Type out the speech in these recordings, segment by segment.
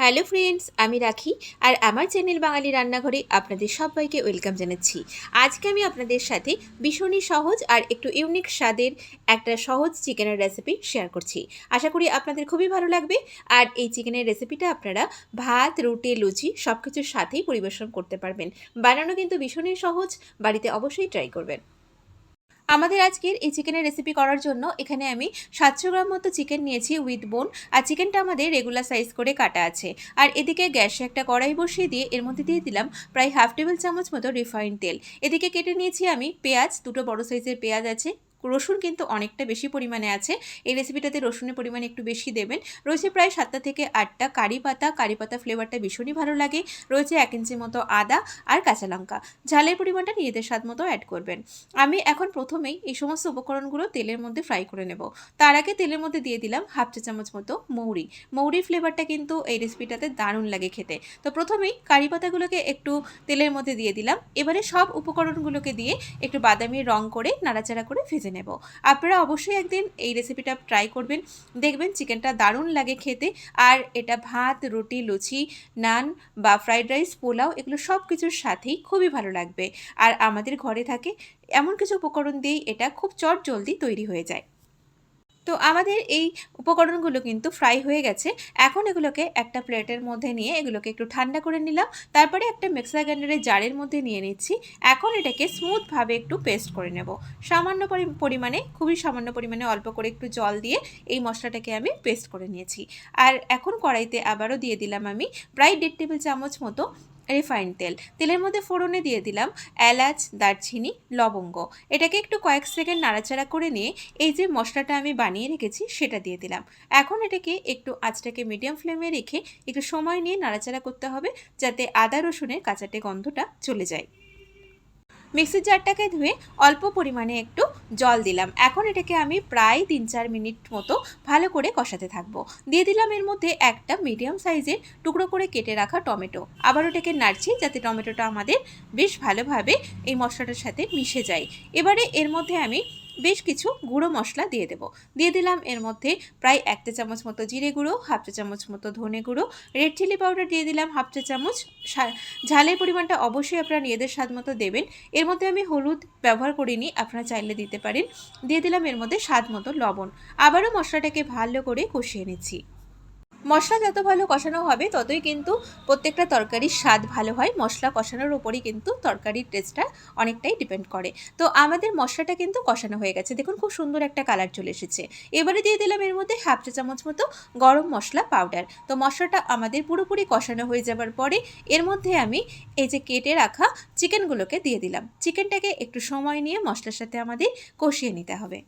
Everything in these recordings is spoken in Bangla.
হ্যালো ফ্রেন্ডস, আমি রাখি আর আমার চ্যানেল বাঙালি রান্নাঘরে আপনাদের সবাইকে ওয়েলকাম জানাচ্ছি। আজকে আমি আপনাদের সাথে ভীষণই সহজ আর একটু ইউনিক স্বাদের একটা সহজ চিকেনের রেসিপি শেয়ার করছি। আশা করি আপনাদের খুবই ভালো লাগবে আর এই চিকেনের রেসিপিটা আপনারা ভাত, রুটি, লুচি সব কিছুর সাথেই পরিবেশন করতে পারবেন। বানানো কিন্তু ভীষণই সহজ, বাড়িতে অবশ্যই ট্রাই করবেন। আমাদের আজকের এই চিকেনের রেসিপি করার জন্য এখানে আমি সাতশো গ্রাম মতো চিকেন নিয়েছি উইথ বোন আর চিকেনটা আমাদের রেগুলার সাইজ করে কাটা আছে। আর এদিকে গ্যাসে একটা কড়াই বসিয়ে দিয়ে এর মধ্যে দিয়ে দিলাম প্রায় হাফ টেবিল চামচ মতো রিফাইন্ড তেল। এদিকে কেটে নিয়েছি আমি পেঁয়াজ, দুটো বড় সাইজের পেঁয়াজ আছে রসুন কিন্তু অনেকটা বেশি পরিমাণে আছে। এই রেসিপিটাতে রসুনের পরিমাণ একটু বেশি দেবেন। রয়েছে প্রায় সাতটা থেকে আটটা কারি পাতা। কারি পাতা ফ্লেভারটা ভীষণই ভালো লাগে। রয়েছে এক ইঞ্চি মতো আদা আর কাঁচা লঙ্কা। ঝালের পরিমাণটা নিজেদের স্বাদ মতো অ্যাড করবেন। আমি এখন প্রথমেই এই সমস্ত উপকরণগুলো তেলের মধ্যে ফ্রাই করে নেব। তার আগে তেলের মধ্যে দিয়ে দিলাম হাফ চা চামচ মতো মৌরি। মৌরির ফ্লেভারটা কিন্তু এই রেসিপিটাতে দারুণ লাগে খেতে। তো প্রথমেই কারি পাতাগুলোকে একটু তেলের মধ্যে দিয়ে দিলাম। এবারে সব উপকরণগুলোকে দিয়ে একটু বাদামি রং করে নাড়াচাড়া করে ভেজে নেব। আপনারা অবশ্যই একদিন এই রেসিপিটা ট্রাই করবেন। দেখবেন চিকেনটা দারুণ লাগে খেতে। আর এটা ভাত, রুটি, লুচি, নান বা ফ্রাইড রাইস পোলাও এগুলো সব কিছুর সাথেই খুবই ভালো লাগবে। আর আমাদের ঘরে থাকে এমন কিছু উপকরণ দিয়েই এটা খুব চট জলদি তৈরি হয়ে যায়। তো আমাদের এই উপকরণগুলো কিন্তু ফ্রাই হয়ে গেছে। এখন এগুলোকে একটা প্লেটের মধ্যে নিয়ে এগুলোকে একটু ঠান্ডা করে নিলাম। তারপরে একটা মিক্সার গ্রাইন্ডারের জারের মধ্যে নিয়ে নিচ্ছি। এখন এটাকে স্মুথভাবে একটু পেস্ট করে নেব। সামান্য পরিমাণে, খুবই সামান্য পরিমাণে অল্প করে একটু জল দিয়ে এই মশলাটাকে আমি পেস্ট করে নিয়েছি। আর এখন কড়াইতে আবারও দিয়ে দিলাম আমি প্রায় দেড় টেবিল চামচ মতো রিফাইন তেল। তেলের মধ্যে ফোড়নে দিয়ে দিলাম এলাচ, দারচিনি, লবঙ্গ। এটাকে একটু কয়েক সেকেন্ড নাড়াচাড়া করে নিয়ে এই যে মশলাটা আমি বানিয়ে রেখেছি সেটা দিয়ে দিলাম। এখন এটাকে একটু আঁচটাকে মিডিয়াম ফ্লেমে রেখে একটু সময় নিয়ে নাড়াচাড়া করতে হবে যাতে আদা রসুনের কাঁচাটে গন্ধটা চলে যায়। মিক্সির জারটাকে ধুয়ে অল্প পরিমাণে একটু জল দিলাম। এখন এটাকে আমি প্রায় তিন চার মিনিট মতো ভালো করে কষাতে থাকব। দিয়ে দিলাম এর মধ্যে একটা মিডিয়াম সাইজের টুকরো করে কেটে রাখা টমেটো। আবার ওটাকে নাড়ছি যাতে টমেটোটা আমাদের বেশ ভালোভাবে এই মশলাটার সাথে মিশে যায়। এবারে এর মধ্যে আমি বেশ কিছু গুঁড়ো মশলা দিয়ে দেব। দিয়ে দিলাম এর মধ্যে প্রায় এক চা চামচ মতো জিরে গুঁড়ো, হাফ চা চামচ মতো ধনে গুঁড়ো রেড চিলি পাউডার দিয়ে দিলাম হাফ চা চামচ ঝালের পরিমাণটা অবশ্যই আপনারা নিজেদের স্বাদ মতো দেবেন। এর মধ্যে আমি হলুদ ব্যবহার করিনি, আপনারা চাইলে দিতে পারেন। দিয়ে দিলাম এর মধ্যে স্বাদ মতো লবণ। আবারও মশলাটাকে ভালো করে কষিয়ে নিচ্ছি। মশলা যত ভালো কষানো হবে, ততই কিন্তু প্রত্যেকটা তরকারির স্বাদ ভালো হয়। মশলা কষানোর ওপরই কিন্তু তরকারির টেস্টটা অনেকটাই ডিপেন্ড করে। তো আমাদের মশলাটা কিন্তু কষানো হয়ে গেছে। দেখুন খুব সুন্দর একটা কালার চলে এসেছে। এবারে দিয়ে দিলাম এর মধ্যে হাফ চা চামচ মতো গরম মশলা পাউডার তো মশলাটা আমাদের পুরোপুরি কষানো হয়ে যাবার পরে এর মধ্যে আমি এই যে কেটে রাখা চিকেনগুলোকে দিয়ে দিলাম। চিকেনটাকে একটু সময় নিয়ে মশলার সাথে আমাদের কষিয়ে নিতে হবে।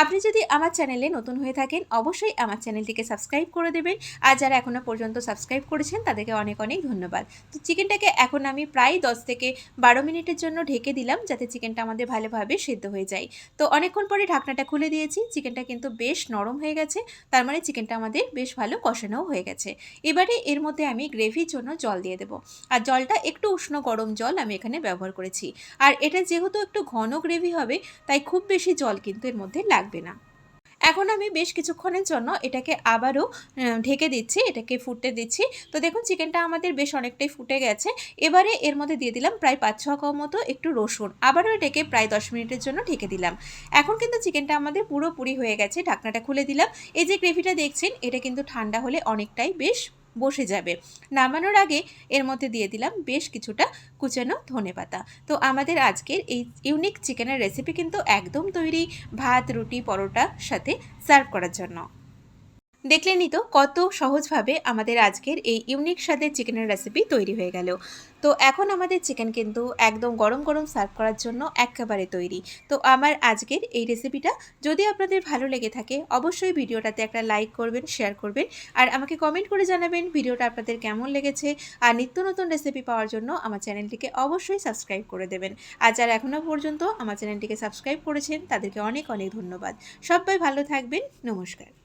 আপনি যদি আমার চ্যানেলে নতুন হয়ে থাকেন, অবশ্যই আমার চ্যানেলটিকে সাবস্ক্রাইব করে দেবেন। আর যারা এখনও পর্যন্ত সাবস্ক্রাইব করেছেন, তাদেরকে অনেক অনেক ধন্যবাদ। তো চিকেনটাকে এখন আমি প্রায় দশ থেকে বারো মিনিটের জন্য ঢেকে দিলাম, যাতে চিকেনটা আমাদের ভালোভাবে সেদ্ধ হয়ে যায়। তো অনেকক্ষণ পরে ঢাকনাটা খুলে দিয়েছি। চিকেনটা কিন্তু বেশ নরম হয়ে গেছে। তার মানে চিকেনটা আমাদের বেশ ভালো কষানোও হয়ে গেছে। এবারে এর মধ্যে আমি গ্রেভির জন্য জল দিয়ে দেবো। আর জলটা একটু উষ্ণ গরম জল আমি এখানে ব্যবহার করেছি। আর এটা যেহেতু একটু ঘন গ্রেভি হবে, তাই খুব বেশি জল কিন্তু এর মধ্যে লাগে লাগবে না। এখন আমি বেশ কিছুক্ষণের জন্য এটাকে আবারও ঢেকে দিচ্ছি, এটাকে ফুটতে দিচ্ছি। তো দেখুন, চিকেনটা আমাদের বেশ অনেকটাই ফুটে গেছে। এবারে এর মধ্যে দিয়ে দিলাম প্রায় পাঁচ ছ কম মতো একটু রসুন। আবারও এটাকে প্রায় দশ মিনিটের জন্য ঢেকে দিলাম। এখন কিন্তু চিকেনটা আমাদের পুরোপুরি হয়ে গেছে, ঢাকনাটা খুলে দিলাম। এই যে গ্রেভিটা দেখছেন, এটা কিন্তু ঠান্ডা হলে অনেকটাই বেশ বসে যাবে। নামানোর আগে এর মধ্যে দিয়ে দিলাম বেশ কিছুটা কুচানো ধনে পাতা তো আমাদের আজকের এই ইউনিক চিকেনের রেসিপি কিন্তু একদম তৈরি ভাত, রুটি পরোটা সাথে সার্ভ করার জন্য। দেখলেনই তো কত সহজভাবে আমাদের আজকের এই ইউনিক স্বাদের চিকেনের রেসিপি তৈরি হয়ে গেল। তো এখন আমাদের চিকেন কিন্তু একদম গরম গরম সার্ভ করার জন্য একেবারে তৈরি। তো আমার আজকের এই রেসিপিটা যদি আপনাদের ভালো লেগে থাকে, অবশ্যই ভিডিওটাতে একটা লাইক করবেন শেয়ার করবেন, আর আমাকে কমেন্ট করে জানাবেন ভিডিওটা আপনাদের কেমন লেগেছে, আর নিত্য নতুন রেসিপি পাওয়ার জন্য আমার চ্যানেলটিকে অবশ্যই সাবস্ক্রাইব করে দেবেন। আর যারা এখনও পর্যন্ত আমার চ্যানেলটিকে সাবস্ক্রাইব করেছেন, তাদেরকে অনেক অনেক ধন্যবাদ। সবাই ভালো থাকবেন, নমস্কার।